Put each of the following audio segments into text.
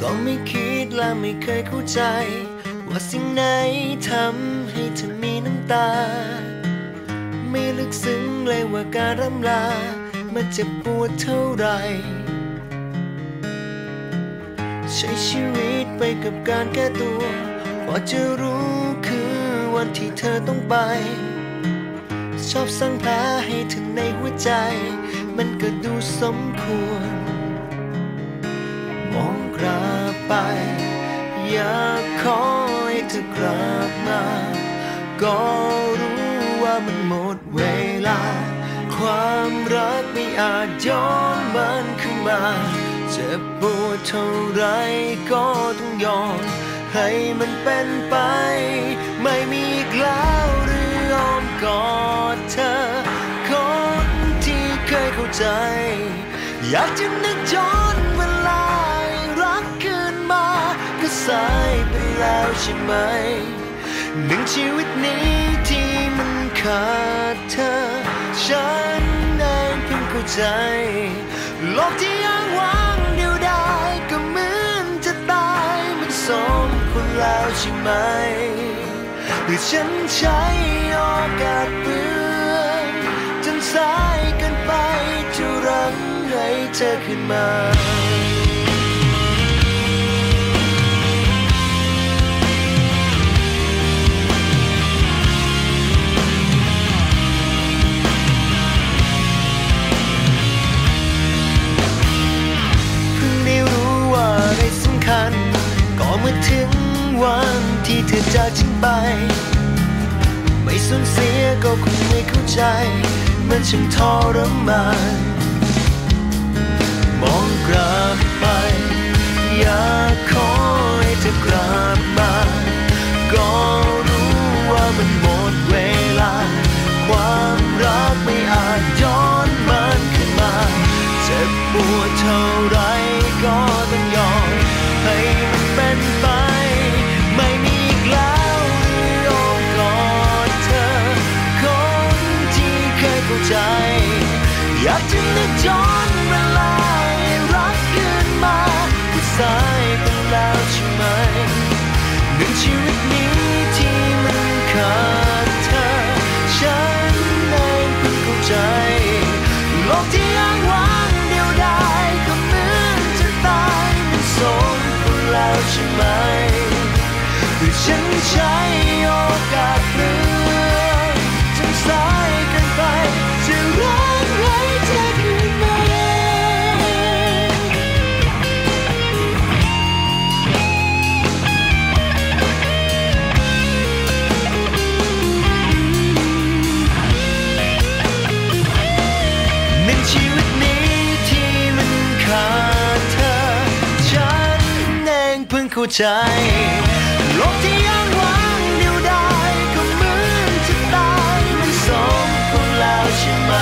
ก็ไม่คิดและไม่เคยเข้าใจ ว่าสิ่งไหนทำให้เธอมีน้ำตา ไม่ลึกซึ้งเลยว่าการร่ำลามันเจ็บปวดเท่าไหรใช้ชีวิตไปกับการแก้ตัวพอจะรู้คือวันที่เธอต้องไป ชอบสร้างแผลให้เธอในหัวใจ มันก็ดูสมควร อยากขอให้เธอกลับมา ก็รู้ว่ามันหมดเวลา ความรักไม่อาจย้อนมันขึ้นมาเจ็บปวดเท่าไรก็ต้องยอมให้มันเป็นไป ไม่มีกแล้วหรืออ้อมกอดเธอ คนที่เคยเข้าใจ อยากจะนึกย้อน สายไปแล้วใช่ไหม หนึ่งชีวิตนี้ที่มันขาดเธอ ฉันเองเพิ่งเข้าใจ โลกที่อ้างว้างเดียวดายก็เหมือนจะตายมันสมควรแล้วใช่ไหม หรือฉันใช้โอกาสเปลืองจนสายเกินไปจะรั้งให้เธอขึ้นมา วันที่เธอจากฉันไป ไม่สูญเสียก็คงไม่เข้าใจ มันช่างทรมานมองกลับไป อยากขอให้เธอกลับมา ก็รู้ว่ามันหมดเวลา ความรักไม่อาจย้อนมันขึ้นมา เจ็บปวดเท่าไร เข้าใจโลกที่ยังว่างเดียวดายก็เหมือนจะตายมันสมควรแล้วใช่ไหม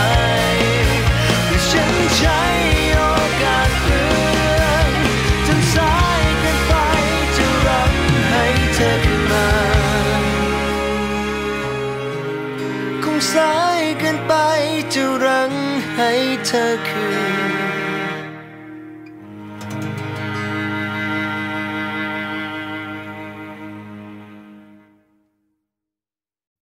คือฉันใช้โอกาสเพื่อนจนสายเกินไปจะรังให้เธอขึ้นมาคงสายเกินไปจะรังให้เธอคืน